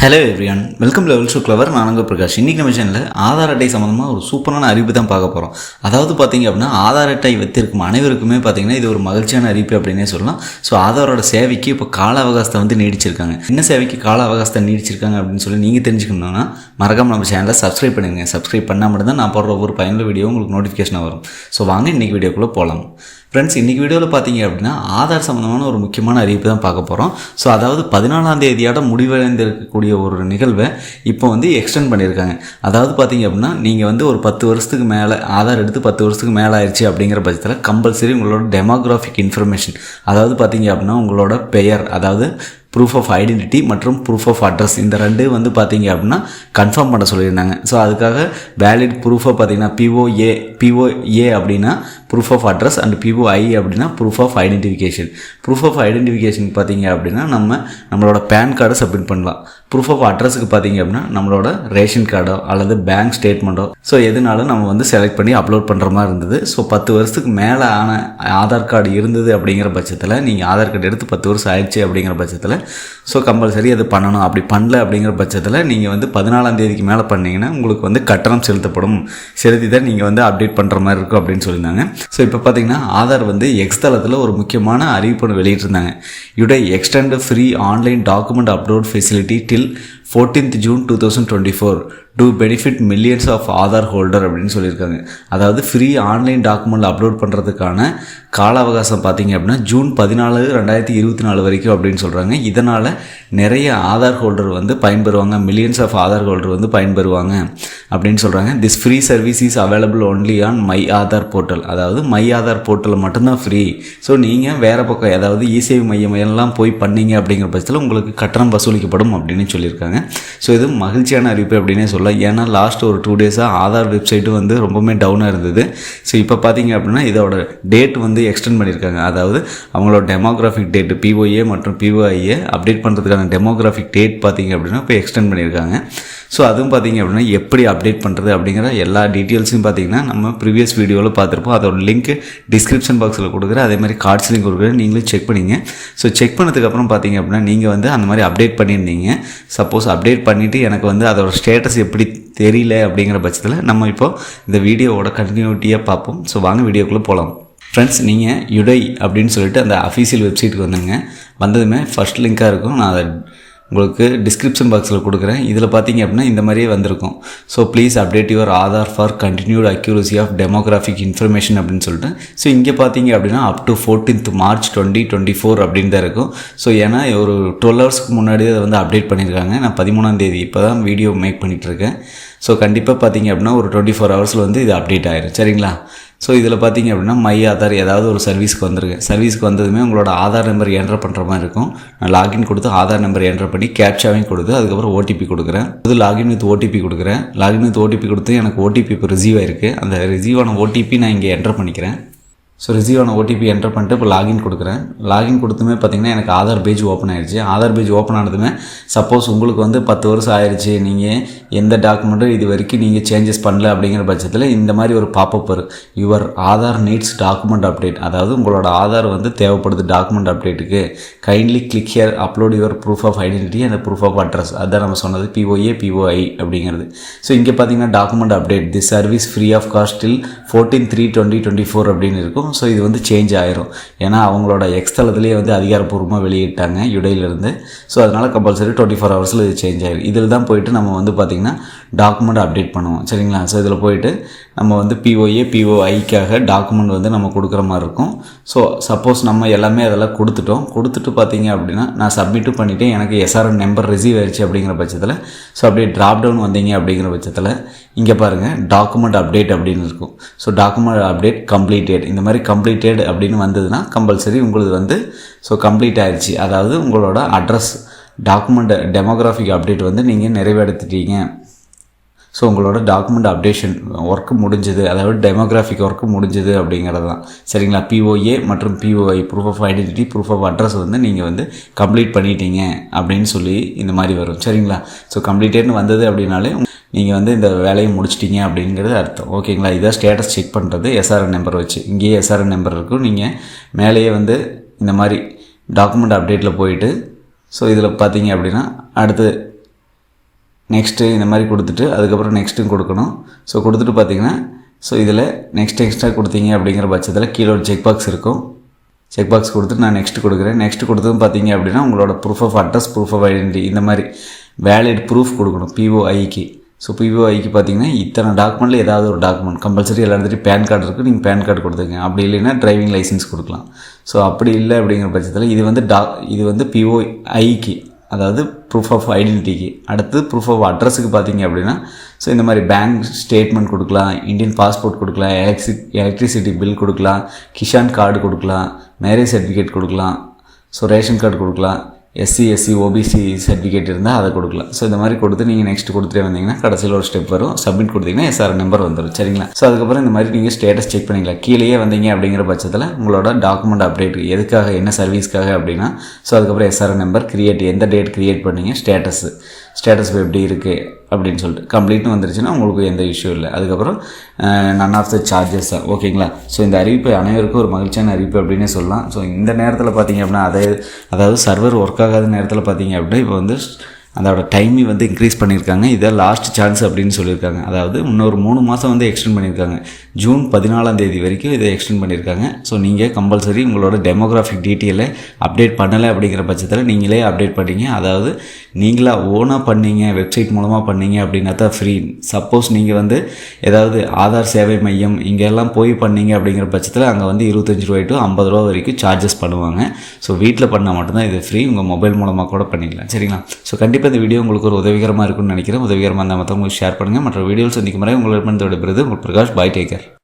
Hello everyone welcome level show clever நானங்க Prakash. இன்றைக்கி நம்ம சேனலில் ஆதார் அட்டை சம்மந்தமாக ஒரு சூப்பரான அறிவிப்பு தான் பார்க்க போகிறோம் அதாவது பார்த்தீங்க அப்படின்னா ஆதார் அட்டை வைத்திருக்கும் அனைவருக்குமே பார்த்தீங்கன்னா இது ஒரு மகிழ்ச்சியான அறிவிப்பு அப்படின்னே சொல்லலாம். ஸோ ஆதாரோட சேவைக்கு இப்போ கால அவகாசத்தை வந்து நீடிச்சிருக்காங்க. என்ன சேவைக்கு கால அவகாசத்தை நீடிச்சிருக்காங்க அப்படின்னு சொல்லி நீங்கள் தெரிஞ்சுக்கணும்னா மறக்காம நம்ம சேனலை சப்ஸ்கிரைப் பண்ணுங்கள் சப்ஸ்கிரைப் பண்ணால் மட்டும்தான் நான் போடுற ஒவ்வொரு பயனுள்ள வீடியோ உங்களுக்கு நோட்டிஃபிகேஷன் வரும். ஸோ வாங்க இன்றைக்கி வீடியோக்குள்ளே போகலாம் ஃப்ரெண்ட்ஸ் இன்றைக்கி வீடியோவில் பார்த்தீங்க அப்படின்னா ஆதார் சம்மந்தமான ஒரு முக்கியமான அறிவிப்பு தான் பார்க்க போகிறோம் ஸோ அதாவது பதினாலாம் தேதியோட முடிவடைந்திருக்கக்கூடிய ஒரு நிகழ்வை இப்போ வந்து எக்ஸ்டெண்ட் பண்ணியிருக்காங்க. அதாவது பார்த்தீங்க அப்படின்னா நீங்கள் வந்து ஒரு பத்து வருஷத்துக்கு மேலே ஆதார் எடுத்து பத்து வருஷத்துக்கு மேலே ஆயிடுச்சு அப்படிங்கிற பட்சத்தில் கம்பல்சரி உங்களோட டெமோக்ராஃபிக் இன்ஃபர்மேஷன் அதாவது பார்த்தீங்க அப்படின்னா உங்களோட பெயர் அதாவது ப்ரூஃப் ஆஃப் ஐடென்டிட்டி மற்றும் ப்ரூஃப் ஆஃப் அட்ரஸ் இந்த ரெண்டு வந்து பார்த்தீங்க அப்படின்னா கன்ஃபார்ம் பண்ண சொல்லியிருந்தாங்க. ஸோ அதுக்காக வேலிட் ப்ரூஃபை பார்த்தீங்கன்னா பிஓஏ பிஓஏ அப்படின்னா proof of address and POI அப்படின்னா proof of identification proof of identification பார்த்தீங்க அப்படின்னா நம்ம நம்மளோட பேன் கார்டை சப்மிட் பண்ணலாம். ப்ரூஃப் ஆஃப் அட்ரஸுக்கு பார்த்தீங்க அப்படின்னா நம்மளோட ரேஷன் கார்டோ அல்லது பேங்க் ஸ்டேட்மெண்ட்டோ ஸோ எதுனாலும் நம்ம வந்து செலக்ட் பண்ணி அப்லோட் பண்ணுற மாதிரி இருந்தது. ஸோ பத்து வருஷத்துக்கு மேலே ஆன ஆதார் கார்டு இருந்தது அப்படிங்கிற பட்சத்தில் நீங்கள் ஆதார் கார்டு எடுத்து பத்து வருஷம் ஆயிடுச்சு அப்படிங்கிற பட்சத்தில் ஸோ கம்பல்சரி அது பண்ணணும். அப்படி பண்ணல அப்படிங்கிற பட்சத்தில் நீங்கள் வந்து பதினாலாம் தேதிக்கு மேலே பண்ணீங்கன்னா உங்களுக்கு வந்து கட்டணம் செலுத்தப்படும். செலுத்தி தான் நீங்கள் வந்து அப்டேட் பண்ணுற மாதிரி இருக்கும் அப்படின்னு சொல்லியிருந்தாங்க. ஸோ இப்போ பார்த்தீங்கன்னா ஆதார் வந்து எக்ஸ் தளத்தில் ஒரு முக்கியமான அறிவிப்பு வெளியிட்டிருந்தாங்க. UIDAI extend free online document upload facility till fourteenth June two thousand twenty four to benefit millions of Aadhaar holder அப்படின்னு சொல்லியிருக்காங்க. அதாவது ஃப்ரீ ஆன்லைன் டாக்குமெண்ட் அப்லோட் பண்ணுறதுக்கான கால அவகாசம் பார்த்தீங்க அப்படின்னா ஜூன் பதினாலு ரெண்டாயிரத்தி இருபத்தி நாலு வரைக்கும் அப்படின்னு சொல்கிறாங்க இதனால் நிறைய ஆதார் ஹோல்டர் வந்து பயன்பெறுவாங்க. மில்லியன்ஸ் ஆஃப் ஆதார் ஹோல்டர் வந்து பயன்பெறுவாங்க அப்படின்னு சொல்கிறாங்க this free service is available only on my Aadhaar portal அதாவது மை ஆதார் போர்ட்டல் மட்டும்தான் ஃப்ரீ ஸோ நீங்கள் வேறு பக்கம் அதாவது இசேவை மையம் எல்லாம் போய் பண்ணீங்க அப்படிங்கிற பட்சத்தில் உங்களுக்கு கட்டணம் வசூலிக்கப்படும் அப்படின்னு சொல்லியிருக்காங்க. ஸோ இது மகிழ்ச்சியான அறிவிப்பு அப்படின்னே சொல்லலாம். ஏன்னா லாஸ்ட் ஒரு டூ டேஸாக ஆதார் வெப்சைட்டு வந்து ரொம்பவுமே டவுனாக இருந்தது. ஸோ இப்போ பார்த்தீங்க அப்படின்னா இதோட டேட் வந்து எக்ஸ்டெண்ட் பண்ணியிருக்காங்க. அதாவது அவங்களோட டெமோகிராஃபிக் டேட் பிஓஏ மற்றும் பிஓஐஏ அப்டேட் பண்ணுறதுக்கான டெமோகிராஃபிக் டேட் பார்த்தீங்க அப்படின்னா இப்போ எக்ஸ்டெண்ட் பண்ணியிருக்காங்க. ஸோ அதுவும் பார்த்தீங்க அப்படின்னா எப்படி அப்டேட் பண்ணுறது அப்படிங்கிற எல்லா டீட்டெயில்ஸையும் பார்த்தீங்கன்னா நம்ம ப்ரீவியஸ் வீடியோவில் பார்த்துருப்போம். அதோட லிங்க் டிஸ்கிரிப்ஷன் பாக்ஸில் கொடுக்குறேன். அதே மாதிரி கார்ட்ஸ்லையும் கொடுக்குறேன். நீங்களும் செக் பண்ணிங்க. ஸோ செக் பண்ணதுக்கப்புறம் பார்த்தீங்க அப்படின்னா நீங்கள் வந்து அந்த மாதிரி அப்டேட் பண்ணியிருந்தீங்க. சப்போஸ் அப்டேட் பண்ணிவிட்டு எனக்கு வந்து அதோட ஸ்டேட்டஸ் எப்படி தெரியல அப்படிங்கிற பட்சத்தில் நம்ம இப்போ இந்த வீடியோவோட கண்டினியூட்டியாக பார்ப்போம். ஸோ வாங்க வீடியோக்குள்ளே போகலாம் ஃப்ரெண்ட்ஸ் நீங்கள் யுடை அப்படின்னு சொல்லிட்டு அந்த அஃபீஷியல் வெப்சைட்டுக்கு வந்துடுங்க வந்ததுமே ஃபஸ்ட் லிங்காக இருக்கும். நான் அதை உங்களுக்கு டிஸ்கிரிப்ஷன் பாக்ஸில் கொடுக்குறேன். இதில் பார்த்தீங்க அப்படின்னா இந்த மாதிரியே வந்திருக்கும். So please update your Aadhaar for continued accuracy of demographic information அப்படின்னு சொல்லிட்டு. ஸோ இங்கே பார்த்தீங்க அப்படின்னா up to fourteenth March twenty twenty four அப்படின்னு தான் இருக்கும். ஸோ ஏன்னா ஒரு டுவெல் ஹவர்ஸ்க்கு முன்னாடியே அதை வந்து அப்டேட் பண்ணியிருக்காங்க. நான் பதிமூணாந்தேதி இப்போ தான் வீடியோ மேக் பண்ணிகிட்டு இருக்கேன். ஸோ கண்டிப்பாக பார்த்தீங்க அப்படின்னா ஒரு டுவெண்ட்டி ஃபோர் ஹவர்ஸில் வந்து இது அப்டேட் ஆயிரும். சரிங்களா? ஸோ இதில் பார்த்தீங்க அப்படின்னா மை ஆதார் ஏதாவது ஒரு சர்வீஸ்க்கு வந்துருங்க சர்வீஸ்க்கு வந்ததுமே உங்களோட ஆதார் நம்பர் என்ட்ரு பண்ணுற மாதிரி இருக்கும். நான் லாகின் கொடுத்து ஆதார் நம்பர் என்ட்ரு பண்ணி கேப்சாவையும் கொடுத்து அதுக்கப்புறம் ஓடிபி கொடுக்குறேன். அது லாகின் வித் ஓடிபி கொடுக்குறேன். லாகின் வித் ஓடிபி கொடுத்து எனக்கு ஓடிபி இப்போ ரிசீவ் ஆயிருக்கு. அந்த ரிசீவான ஓடிபி நான் இங்கே என்ட்ரு பண்ணிக்கிறேன். ஸோ ரிசீவ் ஆன ஓடிபி என்டர் பண்ணிட்டு இப்போ லாகின் கொடுக்குறேன். லாகின் கொடுத்துமே பார்த்தீங்கன்னா எனக்கு ஆதார் பேஜ் ஓப்பன் ஆயிடுச்சு ஆதார் பேஜ் ஓப்பன் ஆனதுமே சப்போஸ் உங்களுக்கு வந்து பத்து வருஷம் ஆயிடுச்சு நீங்கள் எந்த டாக்குமெண்ட்டும் இது வரைக்கும் நீங்கள் சேஞ்சஸ் பண்ணல அப்படிங்கிற பட்சத்தில் இந்த மாதிரி ஒரு பாப்பப் வரும். Your Aadhaar needs document update அதாவது உங்களோட ஆதார் வந்து தேவைப்படுது document அப்டேட்டுக்கு kindly click here upload your proof of identity அந்த ப்ரூஃப் ஆஃப் அட்ரஸ் அதான் நம்ம சொன்னது பிஓஏ பிஓஐ அப்படிங்கிறது. ஸோ இங்கே பார்த்தீங்கன்னா document update the service free of cost till fourteen three twenty twenty four அப்படின்னு இருக்கும். ஸோ இது வந்து சேஞ்ச் ஆயிரும். ஏன்னா அவங்களோட எக்ஸ்தலத்துலேயே வந்து அதிகாரப்பூர்வமாக வெளியிட்டாங்க யுடையிலிருந்து ஸோ அதனால் கம்பல்சரி டுவெண்ட்டி ஃபோர் ஹவர்ஸில் இது சேஞ்ச் ஆயிரும். இதில் தான் போயிட்டு நம்ம வந்து பார்த்திங்கன்னா டாக்குமெண்ட் அப்டேட் பண்ணுவோம். சரிங்களா? ஸோ இதில் போயிட்டு நம்ம வந்து பிஓஏ பிஓஐக்காக டாக்குமெண்ட் வந்து நம்ம கொடுக்குற மாதிரி இருக்கும். ஸோ சப்போஸ் நம்ம எல்லாமே அதெல்லாம் கொடுத்துட்டோம். கொடுத்துட்டு பார்த்தீங்க அப்படின்னா நான் சப்மிட்டும் பண்ணிவிட்டேன் எனக்கு எஸ்ஆர்என் நம்பர் ரிசீவ் ஆயிடுச்சு அப்படிங்கிற பட்சத்தில். ஸோ அப்படியே ட்ராப் டவுன் வந்தீங்க அப்படிங்கிற பட்சத்தில் இங்கே பாருங்கள் டாக்குமெண்ட் அப்டேட் அப்படின்னு இருக்கும். ஸோ டாக்குமெண்ட் அப்டேட் கம்ப்ளீட்டட் இந்த மாதிரி கம்ப்ளீட்டட் அப்படின்னு வந்ததுன்னா கம்பல்சரி உங்களுக்கு வந்து ஸோ கம்ப்ளீட் ஆயிடுச்சு அதாவது உங்களோட அட்ரஸ் டாக்குமெண்ட் டெமோகிராஃபிக் அப்டேட் வந்து நீங்கள் நிறைவேற்றிட்டீங்க. ஸோ உங்களோட டாக்குமெண்ட் அப்டேஷன் ஒர்க்கு முடிஞ்சது. அதாவது டெமோகிராஃபிக் ஒர்க்கு முடிஞ்சது அப்படிங்கிறது தான். சரிங்களா? பிஓஏ மற்றும் POI proof of identity proof of address வந்து நீங்கள் வந்து கம்ப்ளீட் பண்ணிட்டீங்க அப்படின்னு சொல்லி இந்த மாதிரி வரும். சரிங்களா? ஸோ கம்ப்ளீட்டட்னு வந்தது அப்படின்னாலே நீங்கள் வந்து இந்த வேலையை முடிச்சிட்டீங்க அப்படிங்கிறது அர்த்தம். ஓகேங்களா? இதான் ஸ்டேட்டஸ் செக் பண்ணுறது எஸ்ஆர்என் நம்பர் வச்சு. இங்கேயே எஸ்ஆர்என் நம்பர் இருக்கும். நீங்கள் மேலேயே வந்து இந்த மாதிரி டாக்குமெண்ட் அப்டேட்டில் போயிட்டு ஸோ இதில் பார்த்தீங்க அப்படின்னா அடுத்து நெக்ஸ்ட்டு இந்த மாதிரி கொடுத்துட்டு அதுக்கப்புறம் நெக்ஸ்ட்டும் கொடுக்கணும். ஸோ கொடுத்துட்டு பார்த்தீங்கன்னா ஸோ இதில் நெக்ஸ்ட் எக்ஸ்ட்ரா கொடுத்தீங்க அப்படிங்கிற பட்சத்தில் கீழே ஒரு செக் பாக்ஸ் இருக்கும். செக் பாக்ஸ் கொடுத்துட்டு நான் நெக்ஸ்ட் கொடுக்குறேன். நெக்ஸ்ட் கொடுத்ததும் பார்த்தீங்க அப்படின்னா உங்களோட proof of address proof of identity இந்த மாதிரி வேலிட் ப்ரூஃப் கொடுக்கணும் பிஓஐக்கு ஸோ பிஓஐக்கு பார்த்தீங்கன்னா இத்தனை டாக்குமெண்ட்டில் ஏதாவது ஒரு டாக்குமெண்ட் கம்பல்சரி எல்லா இடத்துலையும் பேன் கார்டு இருக்குது நீங்கள் பேன் கார்டு கொடுத்துங்க அப்படி இல்லைன்னா டிரைவிங் லைசன்ஸ் கொடுக்கலாம். ஸோ அப்படி இல்லை அப்படிங்கிற பட்சத்தில் இது வந்து டா இது வந்து பிஓஐக்கு அதாவது ப்ரூஃப் ஆஃப் ஐடென்டிட்டிக்கு அடுத்து ப்ரூஃப் ஆஃப் அட்ரஸுக்கு பார்த்தீங்க அப்படின்னா ஸோ இந்த மாதிரி பேங்க் ஸ்டேட்மெண்ட் கொடுக்கலாம் இந்தியன் பாஸ்போர்ட் கொடுக்கலாம் எலக்ட்ரி எலக்ட்ரிசிட்டி பில் கொடுக்கலாம் கிஷான் கார்டு கொடுக்கலாம் மேரேஜ் சர்டிஃபிகேட் கொடுக்கலாம் ஸோ ரேஷன் கார்டு கொடுக்கலாம். எஸ்சி எஸ்சி ஓபிசி சர்டிஃபிகேட் இருந்தால் அதை கொடுக்கலாம். ஸோ இந்த மாதிரி கொடுத்து நீங்கள் நெக்ஸ்ட் கொடுத்துட்டே வந்தீங்கன்னா கடைசியில் ஒரு ஸ்டெப் வரும். சப்மிட் கொடுத்தீங்கன்னா எஸ்ஆர் நம்பர் வந்துடும் சரிங்களா? ஸோ அதுக்கப்புறம் இந்த மாதிரி நீங்கள் ஸ்டேட்டஸ் செக் பண்ணிக்கலாம் கீழேயே வந்தீங்க அப்படிங்கிற பட்சத்தில் உங்களோட டாக்குமெண்ட் அப்டேட் எதுக்காக என்ன சர்வீஸ்க்காக அப்படின்னா ஸோ அதுக்கப்புறம் எஸ்ஆர் நம்பர் கிரியேட் எந்த டேட் கிரியேட் பண்ணீங்க? ஸ்டேட்டஸ் ஸ்டேட்டஸ் எப்படி இருக்குது அப்படின்னு சொல்லிட்டு. கம்ப்ளீட்னு வந்துருச்சுன்னா உங்களுக்கு எந்த இஷ்யூ இல்லை. அதுக்கப்புறம் நன் ஆஃப் த சார்ஜஸ் தான் ஓகேங்களா ஸோ இந்த அறிவிப்பு அனைவருக்கும் ஒரு மகிழ்ச்சியான அறிவிப்பு அப்படின்னே சொல்லலாம். ஸோ இந்த நேரத்தில் பார்த்தீங்க அப்படின்னா அதே அதாவது சர்வர் ஒர்க் ஆகாத நேரத்தில் பார்த்தீங்க அப்படின்னா இப்போ வந்து அதோட டைமி வந்து இன்க்ரீஸ் பண்ணியிருக்காங்க. இதை லாஸ்ட் சான்ஸ் அப்படின்னு சொல்லியிருக்காங்க. அதாவது இன்னொரு மூணு மாதம் வந்து எக்ஸ்டெண்ட் பண்ணியிருக்காங்க. ஜூன் பதினாலாம் தேதி வரைக்கும் இதை எக்ஸ்டெண்ட் பண்ணியிருக்காங்க. ஸோ நீங்கள் கம்பல்சரி உங்களோட டெமோகிராஃபிக் டீட்டெயிலை அப்டேட் பண்ணலை அப்படிங்கிற பட்சத்தில் நீங்களே அப்டேட் பண்ணீங்க. அதாவது நீங்களாக ஓனாக பண்ணீங்க வெப்சைட் மூலமாக பண்ணீங்க அப்படின்னா தான் ஃப்ரீ சப்போஸ் நீங்கள் வந்து ஏதாவது ஆதார் சேவை மையம் இங்கெல்லாம் போய் பண்ணீங்க அப்படிங்கிற பட்சத்தில் அங்கே வந்து இருபத்தஞ்சி ரூபாய் டு ஐம்பது ரூபா வரைக்கும் சார்ஜஸ் பண்ணுவாங்க. ஸோ வீட்டில் பண்ணால் மட்டும்தான் இது ஃப்ரீ உங்கள் மொபைல் மூலமாக கூட பண்ணிக்கலாம். சரிங்களா? ஸோ கண்டிப்பாக இந்த வீடியோ உங்களுக்கு ஒரு உதவிகரமாக இருக்கும்னு நினைக்கிறேன். உதவிகரமாக இருந்தால் மற்றவங்களுக்கு ஷேர் பண்ணுங்கள் மற்ற வீடியோஸ் சந்திக்கும் முறை உங்களிடமிருந்து விடைபெறுது உங்கள் பிரகாஷ் பாய் டேக்கர்